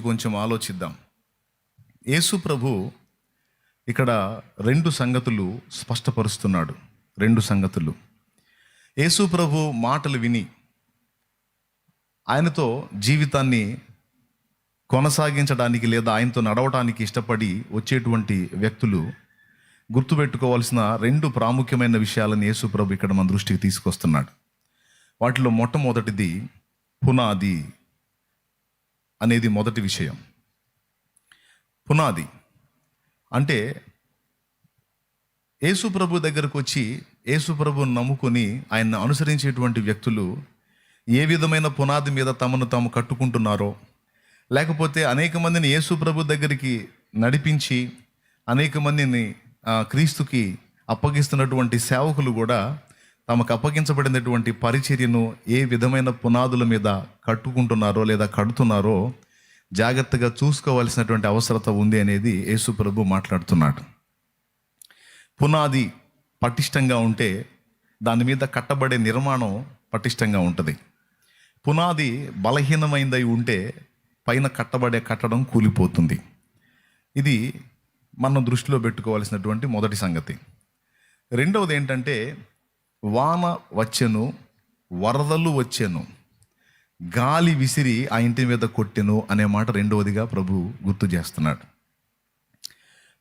గురించి కొంచెం ఆలోచిద్దాం. యేసు ప్రభు ఇక్కడ రెండు సంగతులు స్పష్టపరుస్తున్నాడు. రెండు సంగతులు. యేసు ప్రభు మాటలు విని ఆయనతో జీవితాన్ని కొనసాగించడానికి లేదా ఆయనతో నడవటానికి ఇష్టపడి వచ్చేటువంటి వ్యక్తులు గుర్తుపెట్టుకోవాల్సిన రెండు ప్రాముఖ్యమైన విషయాలను యేసు ప్రభు ఇక్కడ మన దృష్టికి తీసుకొస్తున్నాడు. వాటిలో మొట్టమొదటిది పునాది. అనేది మొదటి విషయం. పునాది అంటే యేసు ప్రభు దగ్గరకు వచ్చి యేసు ప్రభుని నమ్ముకొని ఆయన్ని అనుసరించేటువంటి వ్యక్తులు ఏ విధమైన పునాది మీద తమను తాము కట్టుకుంటున్నారో లేకపోతే అనేక మందిని యేసు ప్రభు దగ్గరికి నడిపించి అనేక మందిని క్రీస్తుకి అప్పగిస్తున్నటువంటి సేవకులు కూడా తమకు అప్పగించబడినటువంటి పరిచర్యను ఏ విధమైన పునాదుల మీద కట్టుకుంటున్నారో లేదా కడుతున్నారో జాగ్రత్తగా చూసుకోవాల్సినటువంటి అవసరత ఉంది అనేది యేసు ప్రభు మాట్లాడుతున్నాడు. పునాది పటిష్టంగా ఉంటే దాని మీద కట్టబడే నిర్మాణం పటిష్టంగా ఉంటుంది. పునాది బలహీనమైందై ఉంటే పైన కట్టబడే కట్టడం కూలిపోతుంది. ఇది మనం దృష్టిలో పెట్టుకోవాల్సినటువంటి మొదటి సంగతి. రెండవది ఏంటంటే వాన వచ్చెను వరదలు వచ్చెను గాలి విసిరి ఆ ఇంటి మీద కొట్టెను అనే మాట రెండవదిగా ప్రభు గుర్తు చేస్తున్నాడు.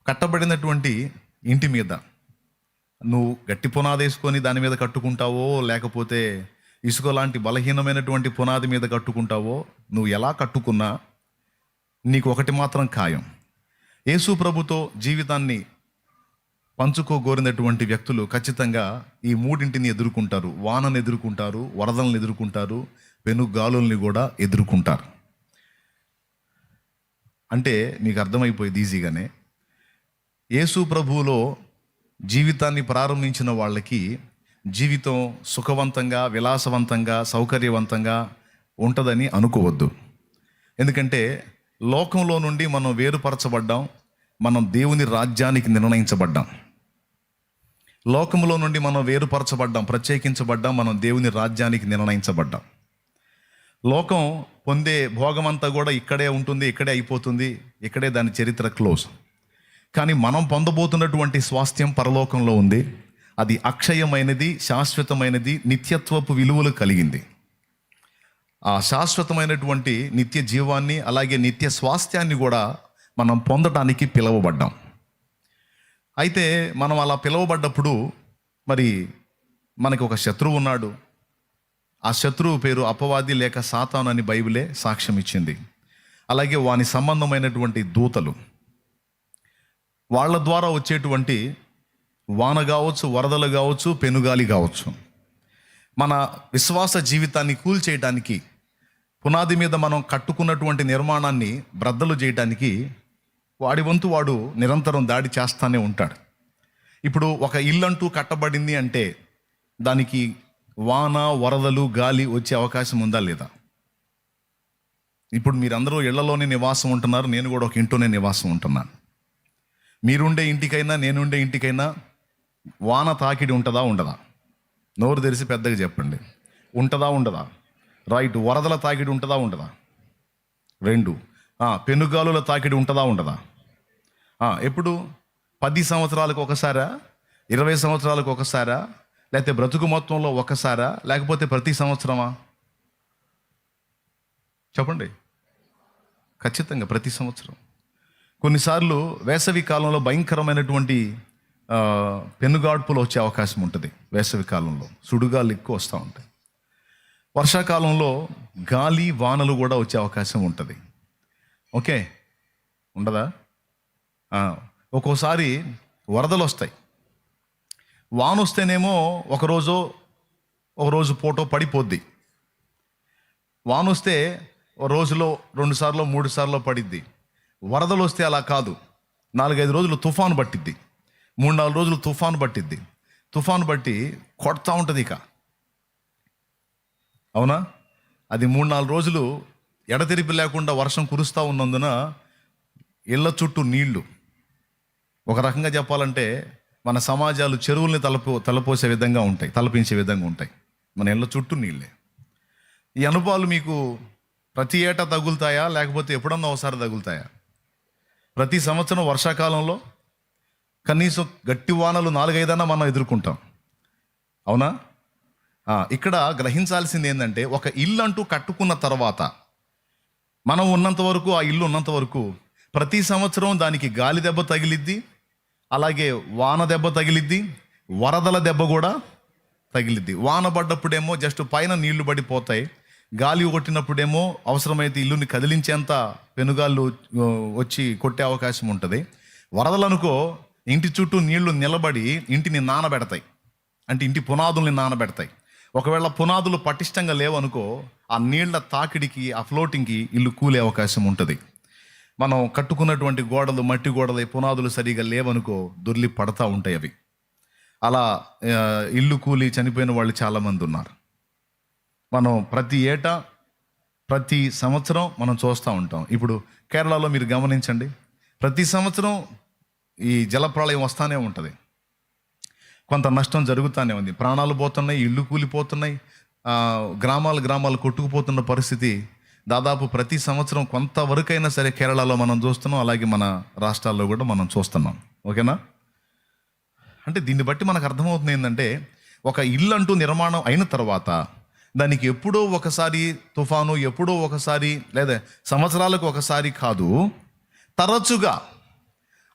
కట్టబడినటువంటి ఇంటి మీద నువ్వు గట్టి పునాది వేసుకొని దాని మీద కట్టుకుంటావో లేకపోతే ఇసుక లాంటి బలహీనమైనటువంటి పునాది మీద కట్టుకుంటావో నువ్వు ఎలా కట్టుకున్నా నీకు ఒకటి మాత్రం ఖాయం. యేసు ప్రభుతో జీవితాన్ని పంచుకోగోరినటువంటి వ్యక్తులు ఖచ్చితంగా ఈ మూడింటిని ఎదుర్కొంటారు. వానను ఎదుర్కొంటారు వరదలను ఎదుర్కొంటారు పెనుగాలుల్ని కూడా ఎదుర్కొంటారు. అంటే మీకు అర్థమైపోయింది ఈజీగానే. యేసు ప్రభువులో జీవితాన్ని ప్రారంభించిన వాళ్ళకి జీవితం సుఖవంతంగా విలాసవంతంగా సౌకర్యవంతంగా ఉంటుందని అనుకోవద్దు. ఎందుకంటే లోకంలో నుండి మనం వేరుపరచబడ్డాం మనం దేవుని రాజ్యానికి నిర్ణయించబడ్డాం. లోకములో నుండి మనం వేరుపరచబడ్డాం ప్రత్యేకించబడ్డాం మనం దేవుని రాజ్యానికి నిర్ణయించబడ్డాం. లోకం పొందే భోగమంతా కూడా ఇక్కడే ఉంటుంది ఇక్కడే అయిపోతుంది ఇక్కడే దాని చరిత్ర క్లోజ్. కానీ మనం పొందబోతున్నటువంటి స్వాస్థ్యం పరలోకంలో ఉంది. అది అక్షయమైనది శాశ్వతమైనది నిత్యత్వపు విలువలు కలిగింది. ఆ శాశ్వతమైనటువంటి నిత్య జీవాన్ని అలాగే నిత్య స్వాస్థ్యాన్ని కూడా మనం పొందడానికి పిలువబడ్డాం. అయితే మనం అలా పిలువబడ్డప్పుడు మరి మనకి ఒక శత్రువు ఉన్నాడు. ఆ శత్రువు పేరు అపవాది లేక సాతాను అని బైబిలే సాక్ష్యం ఇచ్చింది. అలాగే వాని సంబంధమైనటువంటి దూతలు. వాళ్ళ ద్వారా వచ్చేటువంటి వాన కావచ్చు వరదలు కావచ్చు పెనుగాలి కావచ్చు. మన విశ్వాస జీవితాన్ని కూల్చేయడానికి పునాది మీద మనం కట్టుకున్నటువంటి నిర్మాణాన్ని బ్రద్దలు చేయడానికి వాడి వంతు వాడు నిరంతరం దాడి చేస్తానే ఉంటాడు. ఇప్పుడు ఒక ఇల్లంటూ కట్టబడింది అంటే దానికి వాన వరదలు గాలి వచ్చే అవకాశం ఉందా లేదా? ఇప్పుడు మీరందరూ ఇళ్ళలోనే నివాసం ఉంటున్నారు నేను కూడా ఒక ఇంట్లోనే నివాసం ఉంటున్నాను. మీరుండే ఇంటికైనా నేనుండే ఇంటికైనా వాన తాకిడి ఉంటుందా ఉండదా? నోరు తెరిచి పెద్దగా చెప్పండి. ఉంటుందా ఉండదా? రైట్ వరదల తాకిడి ఉంటుందా ఉండదా? రెండు. పెనుగాలుల తాకిడి ఉంటుందా ఉండదా? ఎప్పుడు? పది సంవత్సరాలకు ఒకసారా? ఇరవై సంవత్సరాలకు ఒకసారా? లేకపోతే బ్రతుకు మొత్తంలో ఒకసారా? లేకపోతే ప్రతి సంవత్సరమా? చెప్పండి. ఖచ్చితంగా ప్రతి సంవత్సరం. కొన్నిసార్లు వేసవి కాలంలో భయంకరమైనటువంటి ఆ, పెనుగాడ్పులు వచ్చే అవకాశం ఉంటుంది వేసవి కాలంలో. సుడుగాలు ఎక్కువ వస్తూ ఉంటాయి. వర్షాకాలంలో గాలి వానలు కూడా వచ్చే అవకాశం ఉంటుంది. ఓకే. ఉండదా? ఒక్కోసారి వరదలు వస్తాయి. వాన వస్తేనేమో ఒకరోజు ఒకరోజు పూట పడిపోద్ది. వాన వస్తే రోజులో రెండు సార్లు మూడు సార్లు పడిద్ది. వరదలు వస్తే అలా కాదు. నాలుగైదు రోజులు తుఫాను పట్టిద్ది. మూడు నాలుగు రోజులు తుఫాను పట్టిద్ది. తుఫాను బట్టి కొడతా ఉంటుంది ఇక. అవునా? అది మూడు నాలుగు రోజులు ఎడతెరిపి లేకుండా వర్షం కురుస్తూ ఉన్నందున ఇళ్ళ చుట్టూ నీళ్ళు. ఒక రకంగా చెప్పాలంటే మన సమాజాలు చెరువుల్ని తలపో తలపోసే విధంగా ఉంటాయి తలపించే విధంగా ఉంటాయి. మన ఇళ్ళ చుట్టూ నీళ్ళే ఈ అనుభవాలు మీకు ప్రతి ఏటా తగులుతాయా? లేకపోతే ఎప్పుడన్నా ఒకసారి తగులుతాయా? ప్రతి సంవత్సరం వర్షాకాలంలో కనీసం గట్టి వానలు నాలుగైదన్నా మనం ఎదుర్కొంటాం. అవునా? ఇక్కడ గ్రహించాల్సింది ఏంటంటే ఒక ఇల్లు అంటూ కట్టుకున్న తర్వాత మనం ఉన్నంత వరకు ఆ ఇల్లు ఉన్నంత వరకు ప్రతి సంవత్సరం దానికి గాలి దెబ్బ తగిలిద్ది అలాగే వాన దెబ్బ తగిలిద్ది వరదల దెబ్బ కూడా తగిలిద్ది. వాన పడ్డప్పుడేమో జస్ట్ పైన నీళ్ళు పడిపోతాయి. గాలి కొట్టినప్పుడేమో అవసరమైతే ఇల్లుని కదిలించేంత పెనుగాళ్ళు వచ్చి కొట్టే అవకాశం ఉంటుంది. వరదలు అనుకో ఇంటి చుట్టూ నీళ్ళు నిలబడి ఇంటిని నానబెడతాయి. అంటే ఇంటి పునాదుల్ని నానబెడతాయి. ఒకవేళ పునాదులు పటిష్టంగా లేవనుకో ఆ నీళ్ళ తాకిడికి ఆ ఫ్లోటింగ్కి ఇల్లు కూలే అవకాశం ఉంటుంది. మనం కట్టుకున్నటువంటి గోడలు మట్టి గోడలు ఈ పునాదులు సరిగా లేవనుకో దొర్లి పడతా ఉంటాయి అవి. అలా ఇల్లు కూలి చనిపోయిన వాళ్ళు చాలామంది ఉన్నారు. మనం ప్రతి ఏటా ప్రతి సంవత్సరం మనం చూస్తూ ఉంటాం. ఇప్పుడు కేరళలో మీరు గమనించండి. ప్రతి సంవత్సరం ఈ జలప్రళయం వస్తానే ఉంటుంది. కొంత నష్టం జరుగుతూనే ఉంది. ప్రాణాలు పోతున్నాయి ఇళ్ళు కూలిపోతున్నాయి గ్రామాలు గ్రామాలు కొట్టుకుపోతున్న పరిస్థితి దాదాపు ప్రతి సంవత్సరం కొంతవరకైనా సరే కేరళలో మనం చూస్తున్నాం అలాగే మన రాష్ట్రాల్లో కూడా మనం చూస్తున్నాం. ఓకేనా? అంటే దీన్ని బట్టి మనకు అర్థమవుతుంది ఏంటంటే ఒక ఇల్లు అంటూ నిర్మాణం అయిన తర్వాత దానికి ఎప్పుడో ఒకసారి తుఫాను ఎప్పుడో ఒకసారి లేదా సంవత్సరాలకు ఒకసారి కాదు తరచుగా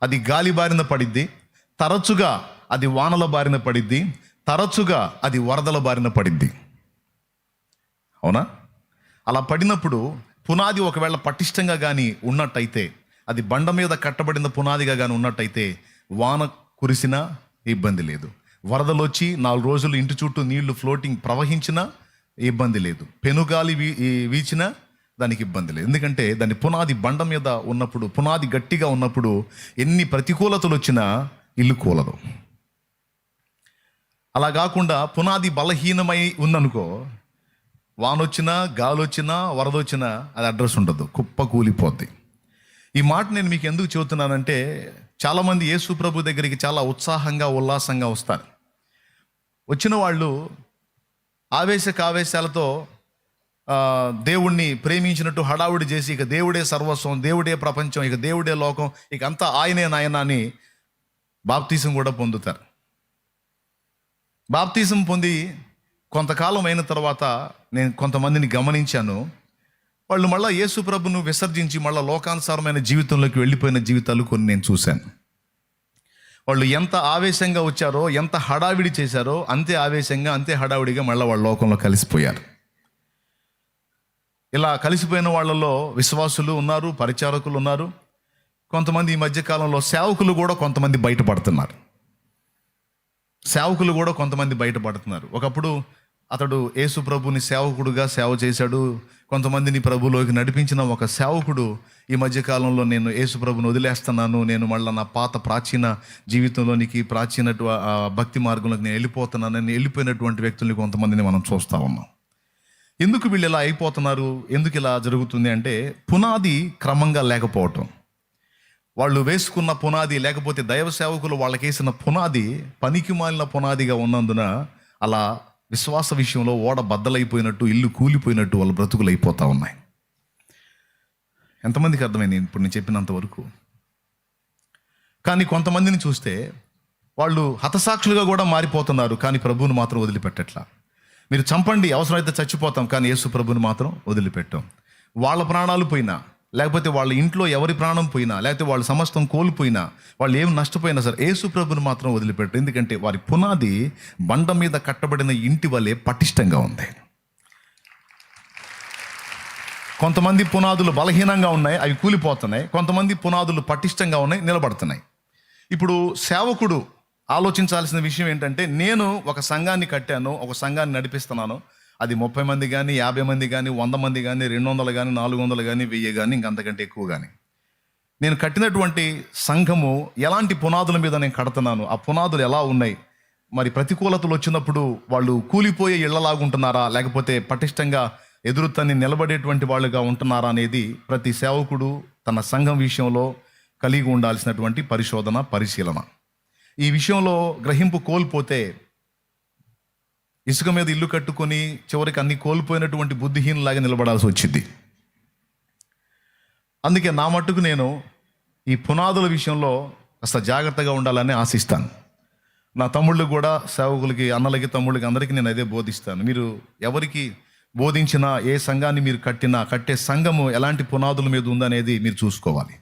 అది గాలి బారిన పడిద్ది తరచుగా అది వానల బారిన పడిద్ది తరచుగా అది వరదల బారిన పడిద్ది. అవునా? అలా పడినప్పుడు పునాది ఒకవేళ పటిష్టంగా కానీ ఉన్నట్టయితే అది బండ మీద కట్టబడిన పునాదిగా కానీ ఉన్నట్టయితే వాన కురిసినా ఇబ్బంది లేదు. వరదలు వచ్చి నాలుగు రోజులు ఇంటి చుట్టూ నీళ్ళు ఫ్లోటింగ్ ప్రవహించినా ఇబ్బంది లేదు. పెనుగాలి వీ వీచినా దానికి ఇబ్బంది లేదు. ఎందుకంటే దాని పునాది బండ మీద ఉన్నప్పుడు పునాది గట్టిగా ఉన్నప్పుడు ఎన్ని ప్రతికూలతలు వచ్చినా ఇల్లు కూలదు. అలా కాకుండా పునాది బలహీనమై ఉందనుకో వానొచ్చినా గాలొచ్చినా వరదొచ్చినా అది అడ్రస్ ఉండదు కుప్ప కూలిపోద్ది ఈ మాట నేను మీకు ఎందుకు చెబుతున్నానంటే చాలామంది యేసు ప్రభు దగ్గరికి చాలా ఉత్సాహంగా ఉల్లాసంగా వస్తారు. వచ్చిన వాళ్ళు ఆవేశ కావేశాలతో దేవుణ్ణి ప్రేమించినట్టు హడావుడి చేసి ఇక దేవుడే సర్వస్వం దేవుడే ప్రపంచం ఇక దేవుడే లోకం ఇక అంతా ఆయనే నాయన అని బాప్తీసం కూడా పొందుతారు. బాప్తీసం పొంది కొంతకాలం అయిన తర్వాత నేను కొంతమందిని గమనించాను. వాళ్ళు మళ్ళీ యేసు ప్రభును విసర్జించి మళ్ళీ లోకానుసారమైన జీవితంలోకి వెళ్ళిపోయిన జీవితాలు కొన్ని నేను చూశాను. వాళ్ళు ఎంత ఆవేశంగా వచ్చారో ఎంత హడావిడి చేశారో అంతే ఆవేశంగా అంతే హడావిడిగా మళ్ళీ వాళ్ళ లోకంలో కలిసిపోయారు. ఇలా కలిసిపోయిన వాళ్ళలో విశ్వాసులు ఉన్నారు పరిచారకులు ఉన్నారు. కొంతమంది ఈ మధ్యకాలంలో సేవకులు కూడా కొంతమంది బయటపడుతున్నారు. సేవకులు కూడా కొంతమంది బయటపడుతున్నారు. ఒకప్పుడు అతడు యేసు ప్రభుని సేవకుడుగా సేవ చేశాడు. కొంతమందిని ప్రభులోకి నడిపించిన ఒక సేవకుడు ఈ మధ్యకాలంలో నేను యేసు ప్రభుని వదిలేస్తున్నాను. నేను మళ్ళీ నా పాత ప్రాచీన జీవితంలోనికి ప్రాచీన భక్తి మార్గంలోకి నేను వెళ్ళిపోతున్నానని వెళ్ళిపోయినటువంటి వ్యక్తుల్ని కొంతమందిని మనం చూస్తూ ఉన్నాం. ఎందుకు వీళ్ళు ఇలా అయిపోతున్నారు? ఎందుకు ఇలా జరుగుతుంది అంటే పునాది క్రమంగా లేకపోవటం. వాళ్ళు వేసుకున్న పునాది లేకపోతే దైవ సేవకులు వాళ్ళకేసిన పునాది పనికి మాలిన పునాదిగా ఉన్నందున అలా విశ్వాస విషయంలో ఓడ బద్దలైపోయినట్టు ఇల్లు కూలిపోయినట్టు వాళ్ళ బ్రతుకులు అయిపోతా ఉన్నాయి. ఎంతమందికి అర్థమైంది ఇప్పుడు నేను చెప్పినంత వరకు? కానీ కొంతమందిని చూస్తే వాళ్ళు హతసాక్షులుగా కూడా మారిపోతున్నారు కానీ ప్రభువుని మాత్రం వదిలిపెట్టట్లా. మీరు చంపండి అవసరమైతే చచ్చిపోతాం కానీ యేసు ప్రభుని మాత్రం వదిలిపెట్టాం. వాళ్ళ ప్రాణాలు పోయినా లేకపోతే వాళ్ళ ఇంట్లో ఎవరి ప్రాణం పోయినా లేకపోతే వాళ్ళ సమస్తం కోల్పోయినా వాళ్ళు ఏం నష్టపోయినా సరే యేసు ప్రభుని మాత్రం వదిలిపెట్టారు. ఎందుకంటే వారి పునాది బండ మీద కట్టబడిన ఇంటి వలె పటిష్టంగా ఉంది. కొంతమంది పునాదులు బలహీనంగా ఉన్నాయి అవి కూలిపోతున్నాయి. కొంతమంది పునాదులు పటిష్టంగా ఉన్నాయి నిలబడుతున్నాయి. ఇప్పుడు సేవకుడు ఆలోచించాల్సిన విషయం ఏంటంటే నేను ఒక సంఘాన్ని కట్టాను ఒక సంఘాన్ని నడిపిస్తున్నాను. అది ముప్పై మంది కానీ యాభై మంది కానీ వంద మంది కానీ రెండు వందలు కానీ నాలుగు వందలు కానీ వెయ్యి కానీ ఇంకంతకంటే ఎక్కువ కానీ నేను కట్టినటువంటి సంఘము ఎలాంటి పునాదుల మీద నేను కడుతున్నాను? ఆ పునాదులు ఎలా ఉన్నాయి? మరి ప్రతికూలతలు వచ్చినప్పుడు వాళ్ళు కూలిపోయే ఇళ్ళలాగుంటున్నారా లేకపోతే పటిష్టంగా ఎదురుతని నిలబడేటువంటి వాళ్ళుగా ఉంటున్నారా అనేది ప్రతి సేవకుడు తన సంఘం విషయంలో కలిగి ఉండాల్సినటువంటి పరిశోధన పరిశీలన. ఈ విషయంలో గ్రహింపు కోల్పోతే ఇసుక మీద ఇల్లు కట్టుకొని చివరికి అన్ని కోల్పోయినటువంటి బుద్ధిహీనలాగా నిలబడాల్సి వచ్చింది. అందుకే నా మట్టుకు నేను ఈ పునాదుల విషయంలో కాస్త జాగ్రత్తగా ఉండాలని ఆశిస్తాను. నా తమ్ముళ్ళు కూడా సేవకులకి అన్నలకి తమ్ముళ్ళకి అందరికీ నేను అదే బోధిస్తాను. మీరు ఎవరికి బోధించినా ఏ సంఘాన్ని మీరు కట్టినా కట్టే సంఘము ఎలాంటి పునాదుల మీద ఉందనేది మీరు చూసుకోవాలి.